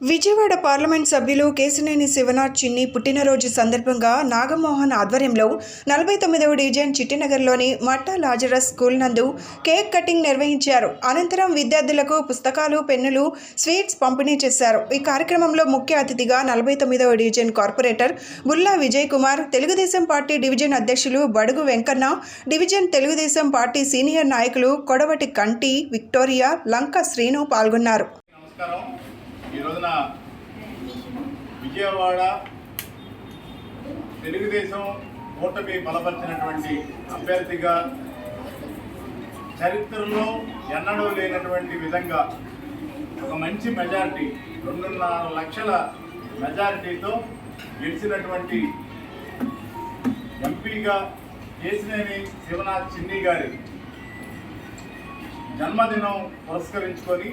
Vijayawada parliament సభ్యులు కేశినేని శివనాథ్ చిన్ని పుట్టినరోజు సందర్భంగా నాగమోహన్ ఆధ్వర్యంలో నలభై తొమ్మిదవ డివిజన్ చిట్టినగర్లోని మట్టా లాజరస్ స్కూల్ నందు కేక్ కటింగ్ నిర్వహించారు. అనంతరం విద్యార్థులకు పుస్తకాలు పెన్నులు స్వీట్స్ పంపిణీ చేశారు. ఈ కార్యక్రమంలో ముఖ్య అతిథిగా నలభై తొమ్మిదవ division corporator Bulla Vijay Kumar Telugu Desam party division అధ్యక్షులు Badugu Venkanna division Telugu Desam party senior నాయకులు కొడవటి కంటి విక్టోరియా లంక శ్రీను పాల్గొన్నారు. నమస్కారం. ఈరోజున విజయవాడ తెలుగుదేశం కూటమి బలపరిచినటువంటి అభ్యర్థిగా చరిత్రలో ఎన్నడూ లేనటువంటి విధంగా ఒక మంచి మెజారిటీ రెండున్నర లక్షల మెజారిటీతో గెలిచినటువంటి ఎంపీగా కేసినేని శివనాథ్ చిన్ని గారి జన్మదినం పురస్కరించుకొని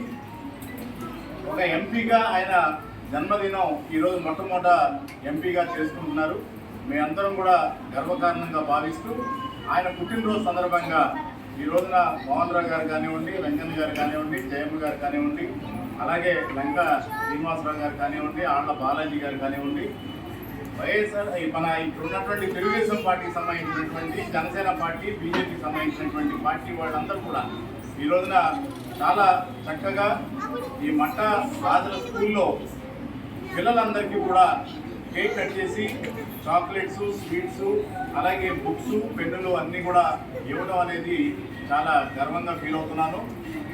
ఒక ఎంపీగా ఆయన జన్మదినం ఈరోజు మొట్టమొదట ఎంపీగా చేసుకుంటున్నారు. మీ అందరం కూడా గర్వకారణంగా భావిస్తూ ఆయన పుట్టినరోజు సందర్భంగా ఈ రోజున మోహన్ రావు గారు కానివ్వండి వెంకన్న గారు కానివ్వండి జయమ్మ గారు కానివ్వండి అలాగే లంక శ్రీనివాసరావు గారు కానివ్వండి ఆళ్ళ బాలాజీ గారు కానివ్వండి వైఎస్ఆర్ మన ఇప్పుడు ఉన్నటువంటి తెలుగుదేశం పార్టీకి సంబంధించినటువంటి జనసేన పార్టీ బీజేపీకి సంబంధించినటువంటి పార్టీ వాళ్ళందరూ కూడా ఈ రోజున చాలా చక్కగా ఈ మంట రాజుల స్కూల్లో పిల్లలందరికీ కూడా కేక్ కట్ చేసి చాక్లెట్స్ స్వీట్స్ అలాగే బుక్స్ పెన్నులు అన్నీ కూడా ఇవ్వడం అనేది చాలా గర్వంగా ఫీల్ అవుతున్నాను.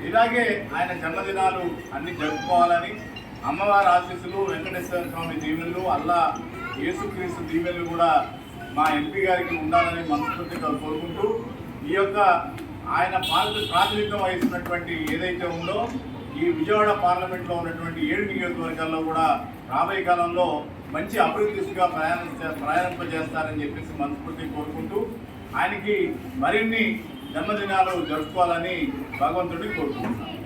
ఇలాగే ఆయన జన్మదినాలు అన్ని జరుపుకోవాలని అమ్మవారి ఆశీస్సులు వెంకటేశ్వర స్వామి దీవెనలు అల్లా యేసుక్రీస్తు దీవెనలు కూడా మా ఎంపీ గారికి ఉండాలని మనస్ఫూర్తిగా కోరుకుంటూ ఈ యొక్క ఆయన పార్టీ ప్రాతినిధ్యం వహిస్తున్నటువంటి ఏదైతే ఉందో ఈ విజయవాడ పార్లమెంట్లో ఉన్నటువంటి ఏడు నియోజకవర్గాల్లో కూడా రాబోయే కాలంలో మంచి అభివృద్ధి దిశగా ప్రయాణం ప్రయాణింపజేస్తారని చెప్పేసి మనస్ఫూర్తి కోరుకుంటూ ఆయనకి మరిన్ని జన్మదినాలు జరుపుకోవాలని భగవంతుడిని కోరుకుంటున్నాను.